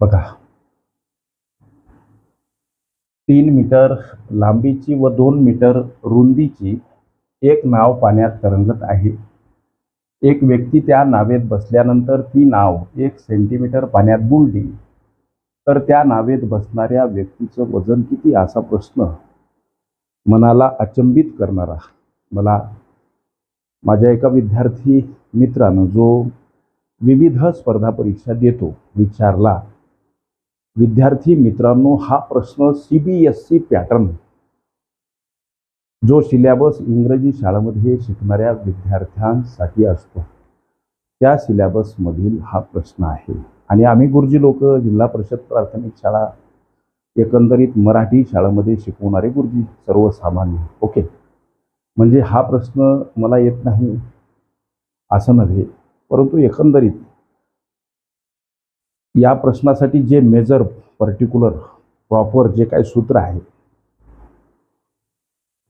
बघा. तीन मीटर लांबीची व दोन मीटर रुंदीची एक नाव पाण्यात तरंगत आहे. एक व्यक्ती त्या नावेत बसल्यानंतर ती नाव एक सेंटीमीटर पाण्यात बुडली. तर त्या नावेत बसणाऱ्या व्यक्तीचं वजन किती? असा प्रश्न मनाला अचंबित करणारा मला माझ्या एका विद्यार्थी मित्रानं जो विविध स्पर्धा परीक्षा देतो विचारला विद्यार्थी मित्रांनो हा प्रश्न C B S C pattern जो सिलॅबस इंग्रजी शाळेमध्ये शिकणाऱ्या विद्यार्थ्यांसाठी असतो. त्या सिलॅबसमधील हा प्रश्न आहे. आणि आम्ही गुरुजी लोक जिल्हा परिषद प्राथमिक शाळा एकंदरीत मराठी शाळेमध्ये शिकवणारे गुरुजी सर्वसामान्य. ओके म्हणजे हा प्रश्न मला येत नाही. असं नव्हे. परंतु एकंदरीत या प्रश्नासाठी जे मेजर पर्टिक्युलर प्रॉपर जे काही सूत्र आहे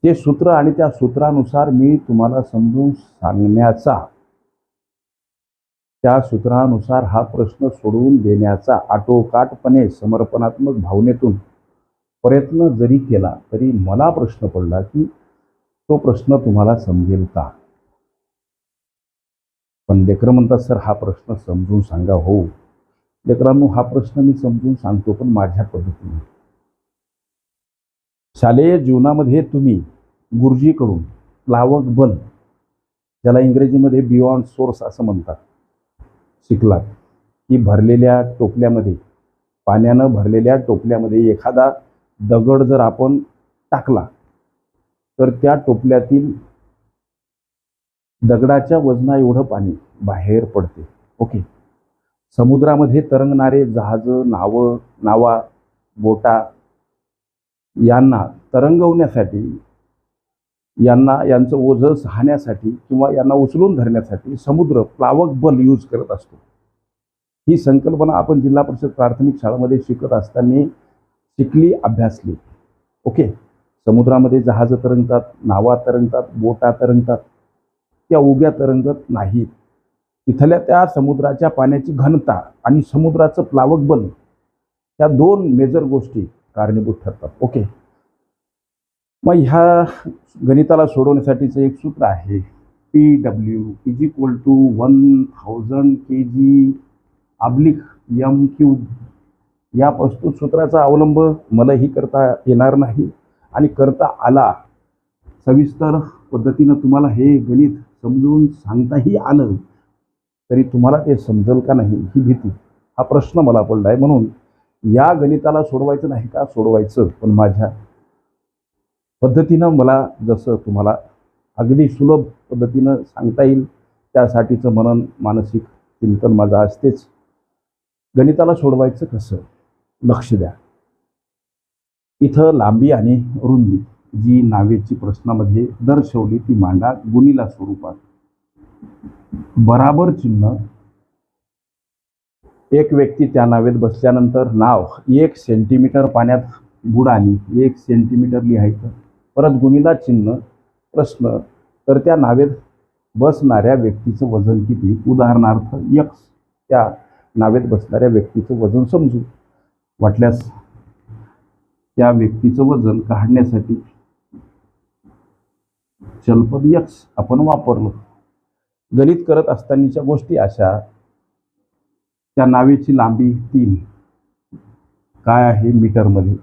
ते सूत्र आणि त्या सूत्रानुसार मी तुम्हाला समजून सांगण्याचा त्या सूत्रानुसार हा प्रश्न सोडवून देण्याचा आटोकाटपणे समर्पणात्मक भावनेतून प्रयत्न जरी केला तरी मला प्रश्न पडला की तो प्रश्न तुम्हाला समजेल का? पण लेकर म्हणतात सर हा प्रश्न समजून सांगा हो. लेकरांनो हा प्रश्न मी समजून सांगतो पण माझ्या पद्धतीने. शालेय जीवनामध्ये तुम्ही गुरुजीकडून प्लावक बल ज्याला इंग्रजीमध्ये बियॉन्ड सोर्स असं म्हणतात शिकलात की भरलेल्या टोपल्यामध्ये पाण्यानं भरलेल्या टोपल्यामध्ये एखादा दगड जर आपण टाकला तर त्या टोपल्यातील दगडाच्या वजना एवढं पाणी बाहेर पडते. ओके? समुद्रामध्ये तरंगणारे जहाजं नावं नावा बोटा यांना तरंगवण्यासाठी यांना यांचं ओझं सहाण्यासाठी किंवा यांना उचलून धरण्यासाठी समुद्र प्लावक बल यूज करत असतो. ही संकल्पना आपण जिल्हा परिषद प्राथमिक शाळेमध्ये शिकत असताना शिकली अभ्यासली. ओके? समुद्रामध्ये जहाजं तरंगतात नावा तरंगतात बोटा तरंगतात. त्या उग्या तरंगत नाहीत. तिथल्या त्या समुद्राच्या पाण्याची घनता आणि समुद्राचं प्लावक बल या दोन मेजर गोष्टी कारणीभूत ठरतात. ओके मग ह्या गणिताला सोडवण्यासाठीचं एक सूत्र आहे P W is equal to one thousand K G oblique M Q या प्रस्तुत सूत्राचा अवलंब मलाही करता येणार नाही आणि करता आला सविस्तर पद्धतीनं तुम्हाला हे गणित समजून सांगताही आलं. तरी तुम्हाला ते समजेल का नाही ही भीती? हा प्रश्न मला पडला आहे म्हणून या गणिताला सोडवायचं नाही का? सोडवायचं. पण माझ्या पद्धतीनं मला जसं तुम्हाला अगदी सुलभ पद्धतीनं सांगता येईल त्यासाठीचं मनन मानसिक चिंतन माझं असतेच. गणिताला सोडवायचं कसं? लक्ष द्या. इथं लांबी आणि रुंदी जी नावेची प्रश्नामध्ये दर्शवली ती मांडा गुणीला स्वरूपात. बराबर चिन्ह. एक व्यक्ती त्या नावेत बसल्यानंतर नाव एक सेंटीमीटर पाण्यात बुडाली एक सेंटीमीटर लिहायचं. परत गुणीला चिन्ह प्रश्न तर त्या नावेत बसणाऱ्या व्यक्तीचं वजन किती? उदाहरणार्थ यक्स त्या नावेत बसणाऱ्या व्यक्तीचं वजन समजू. वाटल्यास त्या व्यक्तीचं वजन काढण्यासाठी चलपद यक्स आपण वापरलं. गणित करत असतानाच्या गोष्टी अशा. त्या नावेची लांबी तीन. काय आहे मीटरमध्ये?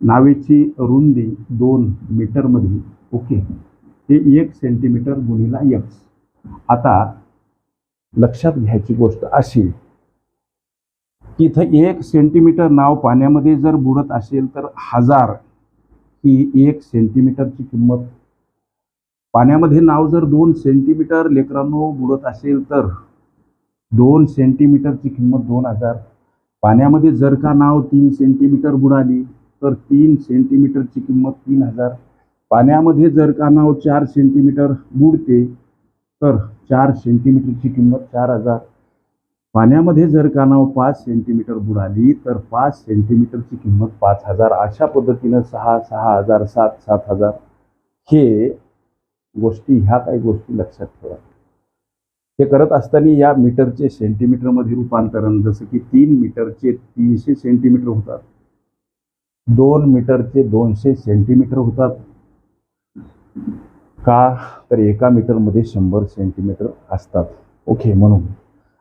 नावेची रुंदी दोन मीटरमध्ये. ओके. हे एक सेंटीमीटर गुणीला एक्स आता लक्षात घ्यायची गोष्ट अशी. की इथं एक सेंटीमीटर नाव पाण्यामध्ये जर बुडत असेल तर हजार ही एक सेंटीमीटरची किंमत पाण्यामध्ये नाव जर दोन सेंटीमीटर लेकरांनो बुडत असेल तर दोन सेंटीमीटरची किंमत दोन हजार. पाण्यामध्ये जर का नाव तीन सेंटीमीटर बुडाली तर तीन सेंटीमीटरची किंमत तीन हजार. पाण्यामध्ये जर का नाव चार सेंटीमीटर बुडते तर चार सेंटीमीटरची किंमत चार हजार. पाण्यामध्ये जर का नाव पाच सेंटीमीटर बुडाली तर पाच सेंटीमीटरची किंमत पाच हजार. अशा पद्धतीनं सहा सहा हजार सात सात हजार. हे गोष्टी ह्या काही गोष्टी लक्षात ठेवा. हे करत असताना या मीटरचे सेंटीमीटरमध्ये रूपांतरण जसं की तीन मीटरचे तीनशे सेंटीमीटर होतात. दोन मीटरचे दोनशे सेंटीमीटर होतात. का? तर एका मीटरमध्ये शंभर सेंटीमीटर असतात. ओके म्हणून.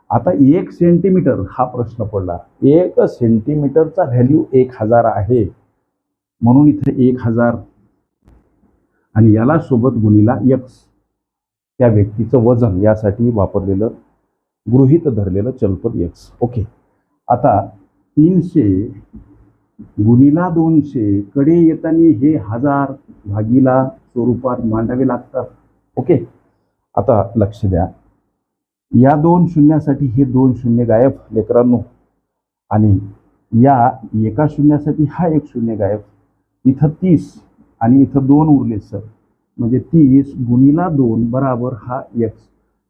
आता एक सेंटीमीटर हा प्रश्न पडला. एक सेंटीमीटरचा व्हॅल्यू एक हजार आहे. म्हणून इथे एक हजार आणि याला सोबत गुणीला यक्स त्या व्यक्तीचं वजन यासाठी वापरलेलं गृहीत धरलेलं चलपद यक्स ओके. आता तीनशे गुणीला दोनशे कडे येताना हे हजार भागीला स्वरूपात मांडावे लागतात. ओके. आता लक्ष द्या. या दोन शून्यासाठी हे दोन शून्य गायब लेकरांनो. आणि या एका शून्यासाठी हा एक शून्य गायब. इथं तीस. आणि इथं दोन उरले सर. म्हणजे तीस गुणीला दोन बराबर हा एक्स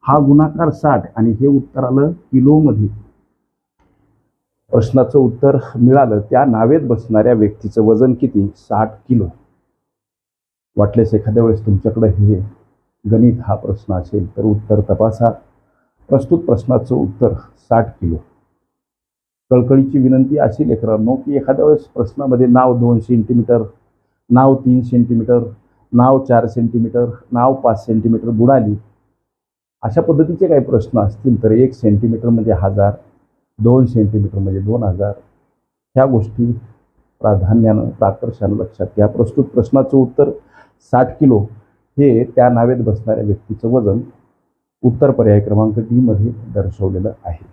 हा गुणाकार साठ आणि हे उत्तर आलं किलोमध्ये. प्रश्नाचं उत्तर मिळालं. त्या नावेत बसणाऱ्या व्यक्तीचं वजन किती? साठ किलो. वाटलेस एखाद्या वेळेस तुमच्याकडे हे गणित हा प्रश्न असेल तर उत्तर तपासा. प्रस्तुत प्रश्नाचं उत्तर साठ किलो. कळकळीची विनंती अशी लेकरांनो की एखाद्या वेळेस प्रश्नामध्ये नाव दोन सेंटीमीटर नाव तीन सेंटीमीटर नाव चार सेंटीमीटर नाव पाच सेंटीमीटर बुडाली. अशा पद्धतीचे काही प्रश्न असतील तर एक सेंटीमीटर म्हणजे हजार दोन सेंटीमीटर म्हणजे दोन हजार. ह्या गोष्टी प्राधान्यानं प्राकर्षानं लक्षात घ्या. प्रस्तुत प्रश्नाचं उत्तर साठ किलो. हे त्या नावेत बसणाऱ्या व्यक्तीचं वजन उत्तर पर्याय क्रमांक डीमध्ये दर्शवलेलं आहे.